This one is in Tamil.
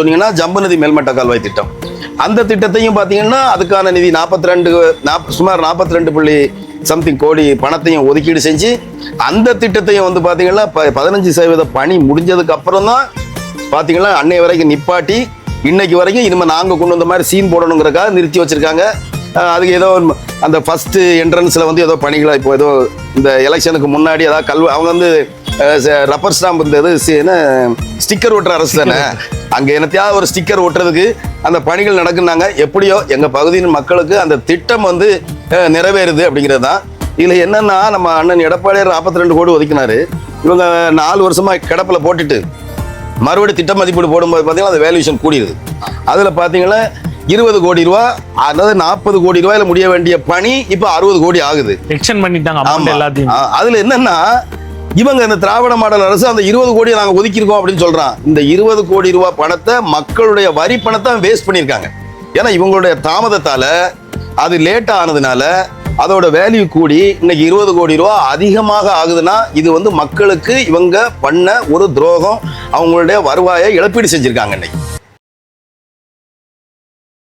என்னன்னு சொன்னீங்கன்னா ஜம்பு நதி மேல்மட்ட கால்வாய் திட்டம். அந்த திட்டத்தையும் பார்த்தீங்கன்னா அதுக்கான நிதி நாற்பத்தி ரெண்டு சுமார் நாற்பத்தி ரெண்டு புள்ளி சம்திங் கோடி பணத்தையும் ஒதுக்கீடு செஞ்சு அந்த திட்டத்தையும் வந்து பார்த்தீங்கன்னா ப- பதினஞ்சு சதவீத பணி முடிஞ்சதுக்கு அப்புறம் தான் பார்த்தீங்கன்னா அன்னைய வரைக்கும் நிப்பாட்டி இன்னைக்கு வரைக்கும் இனிமேல் நாங்கள் கொண்டு வந்த மாதிரி சீன் போடணுங்கிறக்காக நிறுத்தி வச்சுருக்காங்க. அதுக்கு ஏதோ அந்த ஃபஸ்ட்டு என்ட்ரன்ஸில் வந்து ஏதோ பணிகளை இப்போ ஏதோ இந்த எலெக்ஷனுக்கு முன்னாடி அதாவது கல்வி அவங்க வந்து ரப்பர் ஸ்டாம்ப் இந்த இது என்ன ஸ்டிக்கர் ஒட்டுற அரசு தானே? அங்கே என்னத்தையாவது ஒரு ஸ்டிக்கர் ஒட்டுறதுக்கு அந்த பணிகள் நடக்குனாங்க எப்படியோ எங்கள் பகுதியின் மக்களுக்கு அந்த திட்டம் வந்து நிறைவேறுது அப்படிங்கிறது தான். இதில் என்னன்னா நம்ம அண்ணன் எடப்பாடியார் நாற்பத்தி ரெண்டு கோடி ஒதுக்கினாரு. இவங்க நாலு வருஷமா கிடப்பில் போட்டுட்டு மறுபடியும் திட்ட மதிப்பீடு போடும்போது பார்த்தீங்கன்னா அது வேல்யூஷன் கூடிடுது அதில் பார்த்தீங்கன்னா இருபது கோடி ரூபா அதாவது நாற்பது கோடி ரூபாயில முடிய வேண்டிய பணி இப்போ அறுபது கோடி ஆகுது. எக்ஸ்டெண்ட் பண்ணிட்டாங்க ஆமா. எல்லாத்தையும். அதுல என்னன்னா இவங்க இந்த திராவிட மாடல் அரசு அந்த இருபது கோடியை நாங்கள் ஒதுக்கியிருக்கோம் அப்படின்னு சொல்கிறான் இந்த இருபது கோடி ரூபாய் பணத்தை மக்களுடைய வரி பணத்தை வேஸ்ட் பண்ணியிருக்காங்க. ஏன்னா இவங்களுடைய தாமதத்தால் அது லேட் ஆனதுனால அதோட வேல்யூ கூடி இன்னைக்கு இருபது கோடி ரூபா அதிகமாக ஆகுதுன்னா இது வந்து மக்களுக்கு இவங்க பண்ண ஒரு துரோகம் அவங்களுடைய வருவாயை இழப்பீடு செஞ்சுருக்காங்க இன்னைக்கு.